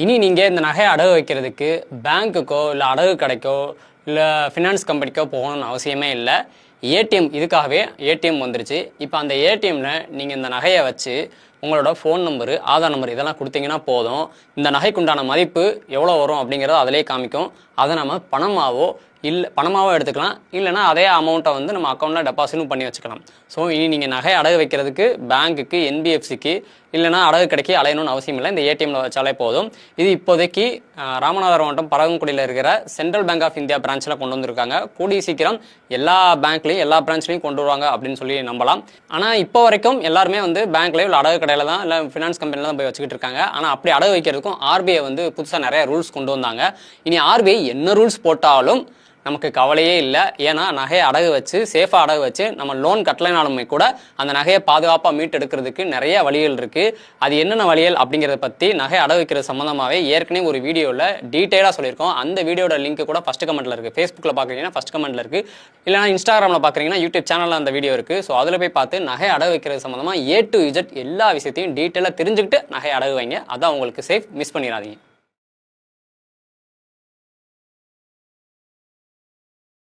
இனி நீங்கள் இந்த நகையை அடகு வைக்கிறதுக்கு பேங்க்குக்கோ இல்லை அடகு கடைக்கோ இல்லை ஃபினான்ஸ் கம்பெனிக்கோ போகணும்னு அவசியமே இல்லை. ஏடிஎம் இதுக்காகவே ஏடிஎம் வந்துருச்சு. இப்போ அந்த ஏடிஎம்மில் நீங்கள் இந்த நகையை வச்சு உங்களோட ஃபோன் நம்பரு ஆதார் நம்பர் இதெல்லாம் கொடுத்தீங்கன்னா போதும். இந்த நகைக்குண்டான மதிப்பு எவ்வளோ வரும் அப்படிங்கிறத அதிலே காமிக்கும். அதை நம்ம பணமாவோ இல்லை பணமாவோ எடுத்துக்கலாம். இல்லைனா அதே அமௌண்ட்டை வந்து நம்ம அக்கௌண்ட்டில் டெபாசிட்டும் பண்ணி வச்சுக்கலாம். ஸோ இனி நீங்கள் நகை அடகு வைக்கிறதுக்கு பேங்க்குக்கு என்பிஎஃப்சிக்கு இல்லைனா அடகு கடைக்கு அலையணும்னு அவசியம் இல்லை. இந்த ஏடிஎம்மில் வச்சாலே போதும். இது இப்போதைக்கு ராமநாதபுரம் மாவட்டம் பரவங்குடியில் இருக்கிற சென்ட்ரல் பேங்க் ஆஃப் இந்தியா பிரான்ச்சில் கொண்டு வந்திருக்காங்க. கூடிய சீக்கிரம் எல்லா பேங்க்லேயும் எல்லா பிரான்ச்லையும் கொண்டு வருவாங்க அப்படின்னு சொல்லி நம்பலாம். ஆனால் இப்போ வரைக்கும் எல்லாருமே வந்து பேங்க்லேயே அடகு கடையில் தான் இல்லை ஃபினான்ஸ் கம்பெனியில் தான் போய் வச்சுக்கிட்டு இருக்காங்க. ஆனால் அப்படி அடகு வைக்கிறதுக்கும் ஆர்பிஐ வந்து புதுசாக நிறைய ரூல்ஸ் கொண்டு வந்தாங்க. இனி ஆர்பிஐ என்ன ரூல்ஸ் போட்டாலும் நமக்கு கவலையே இல்லை. ஏன்னா நகையை அடகு வச்சு சேஃபாக அடகு வச்சு நம்ம லோன் கட்டலைனாலுமே கூட அந்த நகையை பாதுகாப்பாக மீட்டெடுக்கிறதுக்கு நிறைய வழிகள் இருக்குது அது என்னென்ன வழிகள் அப்படிங்கிறத பற்றி நகை அடகு வைக்கிறது சம்மந்தமாகவே ஏற்கனவே ஒரு வீடியோவில் டீட்டெயிலாக சொல்லியிருக்கோம். அந்த வீடியோட லிங்க் கூட ஃபஸ்ட் கமெண்ட்டில் இருக்குது ஃபேஸ்புக்கில் பார்க்குறீங்கன்னா ஃபஸ்ட் கமெண்ட்டில் இருக்குது இல்லைனா இன்ஸ்டாகிராமில் பார்க்குறீங்கன்னா யூடியூப் சேனலில் அந்த வீடியோ இருக்குது ஸோ அதில் போய் பார்த்து நகை அடகு வைக்கிறது சம்மந்தமாக ஏ டு இஜட் எல்லா விஷயத்தையும் டீட்டெயிலாக தெரிஞ்சுக்கிட்டு நகை அடகு வைங்க அதான் உங்களுக்கு சேஃப் மிஸ் பண்ணிடாதீங்க.